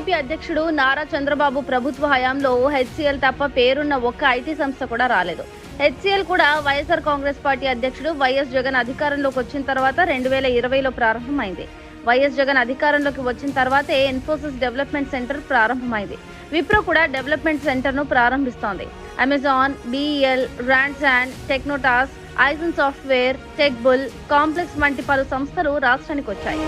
TDP అధ్యక్షుడు నారా చంద్రబాబు ప్రభుత్వ హయాంలో హెచ్సిఎల్ తప్ప పేరున్న ఒక్క ఐటీ సంస్థ కూడా రాలేదు. హెచ్సిఎల్ కూడా వైఎస్ఆర్ కాంగ్రెస్ పార్టీ అధ్యక్షుడు వైఎస్ జగన్ అధికారంలోకి వచ్చిన తర్వాత రెండు వేల ఇరవైలో ప్రారంభమైంది. వైఎస్ జగన్ అధికారంలోకి వచ్చిన తర్వాతే ఇన్ఫోసిస్ డెవలప్మెంట్ సెంటర్ ప్రారంభమైంది. విప్రో కూడా డెవలప్మెంట్ సెంటర్ను ప్రారంభిస్తోంది. అమెజాన్ బీఈఎల్ ర్యాండ్స్ అండ్ టెక్నోటాస్ ఐజన్ సాఫ్ట్వేర్ టెక్బుల్ కాంప్లెక్స్ వంటి పలు సంస్థలు రాష్ట్రానికి వచ్చాయి.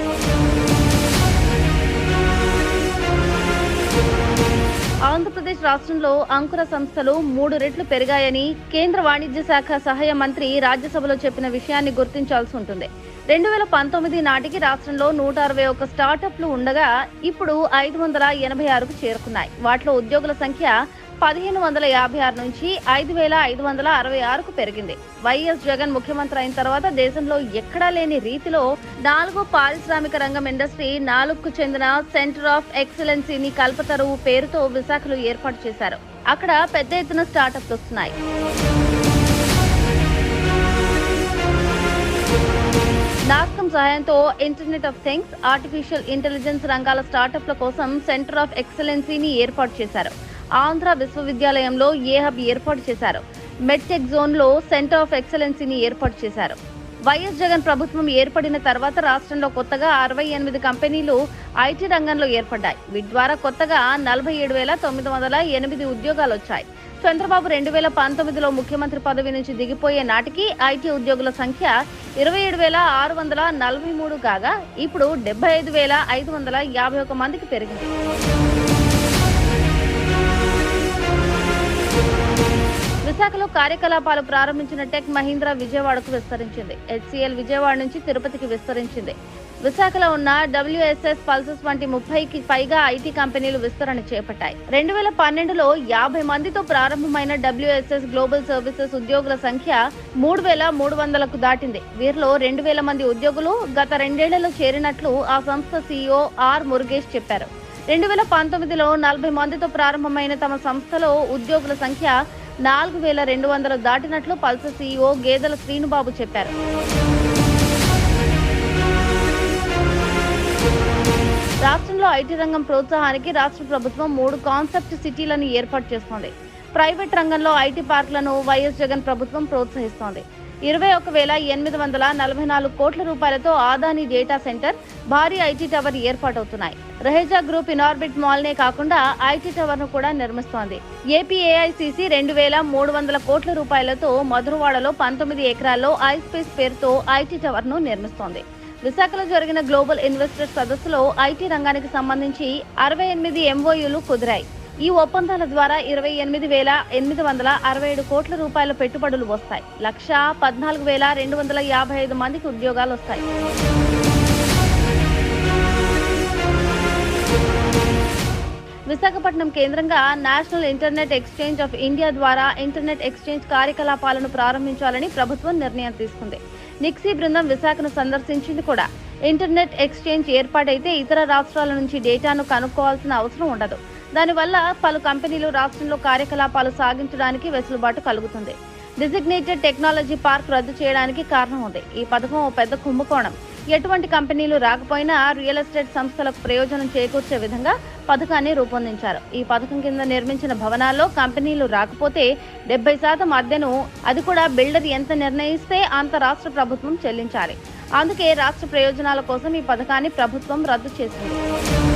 ఆంధ్రప్రదేశ్ రాష్ట్రంలో అంకుర సంస్థలు మూడు రెట్లు పెరిగాయని కేంద్ర వాణిజ్య శాఖ సహాయ మంత్రి రాజ్యసభలో చెప్పిన విషయాన్ని గుర్తించాల్సి ఉంటుంది. రెండు వేల పంతొమ్మిది నాటికి రాష్ట్రంలో నూట అరవై ఒక స్టార్టప్లు ఉండగా ఇప్పుడు ఐదు వందల ఎనభై ఆరుకు చేరుకున్నాయి. వాటిలో ఉద్యోగుల సంఖ్య పదిహేను వందల యాభై ఆరు నుంచి ఐదు వేల ఐదు వందల అరవై ఆరుకు పెరిగింది. వైఎస్ జగన్ ముఖ్యమంత్రి అయిన తర్వాత దేశంలో ఎక్కడా లేని రీతిలో నాలుగో పారిశ్రామిక రంగం ఇండస్ట్రీ నాలుగుకు చెందిన సెంటర్ ఆఫ్ ఎక్సలెన్సీని కల్పతరువు పేరుతో విశాఖలో ఏర్పాటు చేశారు. అక్కడ పెద్ద ఎత్తున స్టార్టప్స్ వస్తున్నాయి. నాస్కం సహాయంతో internet of things artificial intelligence రంగాల స్టార్టప్ల కోసం సెంటర్ ఆఫ్ ఎక్సలెన్సీని ఏర్పాటు చేశారు. ఆంధ్ర విశ్వవిద్యాలయంలో ఏ హబ్ ఏర్పాటు చేశారు? మెడ్టెక్ జోన్లో సెంటర్ ఆఫ్ ఎక్సలెన్సీని ఏర్పాటు చేశారు. వైఎస్ జగన్ ప్రభుత్వం ఏర్పడిన తర్వాత రాష్ట్రంలో కొత్తగా అరవై ఎనిమిది కంపెనీలు ఐటీ రంగంలో ఏర్పడ్డాయి. వీటి ద్వారా కొత్తగా నలభై ఏడు వేల తొమ్మిది వందల ఎనిమిది ఉద్యోగాలు వచ్చాయి. చంద్రబాబు రెండు వేల పంతొమ్మిదిలో ముఖ్యమంత్రి పదవి నుంచి దిగిపోయే నాటికి ఐటీ ఉద్యోగుల సంఖ్య ఇరవై ఏడు వేల ఆరు వందల నలభై మూడు కాగా ఇప్పుడు డెబ్బై ఐదు వేల ఐదు వందల యాభై ఒక మందికి పెరిగింది. విశాఖలో కార్యకలాపాలు ప్రారంభించిన టెక్ మహీంద్రా విజయవాడకు విస్తరించింది. హెచ్సిఎల్ విజయవాడ నుంచి తిరుపతికి విస్తరించింది. విశాఖలో ఉన్న డబ్ల్యూఎస్ఎస్ పల్సెస్ వంటి ముప్పైకి పైగా ఐటీ కంపెనీలు విస్తరణ చేపట్టాయి. రెండు వేల పన్నెండులో యాభై మందితో ప్రారంభమైన డబ్ల్యూఎస్ఎస్ గ్లోబల్ సర్వీసెస్ ఉద్యోగుల సంఖ్య మూడు వేల మూడు వందలకు దాటింది. వీరిలో రెండు వేల మంది ఉద్యోగులు గత రెండేళ్ళలో చేరినట్లు ఆ సంస్థ సీఈఓ ఆర్ మురుగేష్ చెప్పారు. రెండు వేల పంతొమ్మిదిలో నలభై మందితో ప్రారంభమైన తమ సంస్థలో ఉద్యోగుల సంఖ్య నాలుగు వేల రెండు వందలు దాటినట్లు పల్సర్ సీఈఓ గేదెల శ్రీనుబాబు చెప్పారు. రాష్ట్రంలో ఐటీ రంగం ప్రోత్సాహానికి రాష్ట్ర ప్రభుత్వం మూడు కాన్సెప్ట్ సిటీలను ఏర్పాటు చేస్తోంది. ప్రైవేట్ రంగంలో ఐటీ పార్కులను వైఎస్ జగన్ ప్రభుత్వం ప్రోత్సహిస్తోంది. ఇరవై ఒక వేల ఎనిమిది వందల నలభై నాలుగు కోట్ల రూపాయలతో ఆదాని డేటా సెంటర్ భారీ ఐటీ టవర్ ఏర్పాటవుతున్నాయి. రహేజా గ్రూప్ ఇనార్బిట్ మాల్నే కాకుండా ఐటీ టవర్ను కూడా నిర్మిస్తోంది. ఏపీఏఐసిసి రెండు వేల మూడు వందల కోట్ల రూపాయలతో మధురవాడలో పంతొమ్మిది ఎకరాల్లో ఐస్పేస్ పేరుతో ఐటీ టవర్ను నిర్మిస్తోంది. విశాఖలో జరిగిన గ్లోబల్ ఇన్వెస్టర్ సదస్సులో ఐటీ రంగానికి సంబంధించి అరవై ఎనిమిది ఎంఓయూలు కుదిరాయి. ఈ ఒప్పందాల ద్వారా ఇరవై ఎనిమిది వేల ఎనిమిది వందల అరవై ఏడు కోట్ల రూపాయల పెట్టుబడులు వస్తాయి. లక్ష పద్నాలుగు వేల రెండు వందల యాభై ఐదు మందికి ఉద్యోగాలు వస్తాయి. విశాఖపట్నం కేంద్రంగా national internet exchange of India ద్వారా ఇంటర్నెట్ ఎక్స్చేంజ్ కార్యకలాపాలను ప్రారంభించాలని ప్రభుత్వం నిర్ణయం తీసుకుంది. నిక్సీ బృందం విశాఖను సందర్శించింది కూడా. ఇంటర్నెట్ ఎక్స్చేంజ్ ఏర్పాటైతే ఇతర రాష్ట్రాల నుంచి డేటాను కనుక్కోవాల్సిన అవసరం ఉండదు. దానివల్ల పలు కంపెనీలు రాష్ట్రంలో కార్యకలాపాలు సాగించడానికి వెసులుబాటు కలుగుతుంది. డిజిగ్నేటెడ్ టెక్నాలజీ పార్క్ రద్దు చేయడానికి కారణం ఉంది ఈ పథకం ఓ పెద్ద కుంభకోణం. ఎటువంటి కంపెనీలు రాకపోయినా రియల్ ఎస్టేట్ సంస్థలకు ప్రయోజనం చేకూర్చే విధంగా పథకాన్ని రూపొందించారు. ఈ పథకం కింద నిర్మించిన భవనాల్లో కంపెనీలు రాకపోతే డెబ్బై శాతం అద్దెను అది కూడా బిల్డర్ ఎంత నిర్ణయిస్తే అంత రాష్ట్ర ప్రభుత్వం చెల్లించాలి. అందుకే రాష్ట్ర ప్రయోజనాల కోసం ఈ పథకాన్ని ప్రభుత్వం రద్దు చేసింది.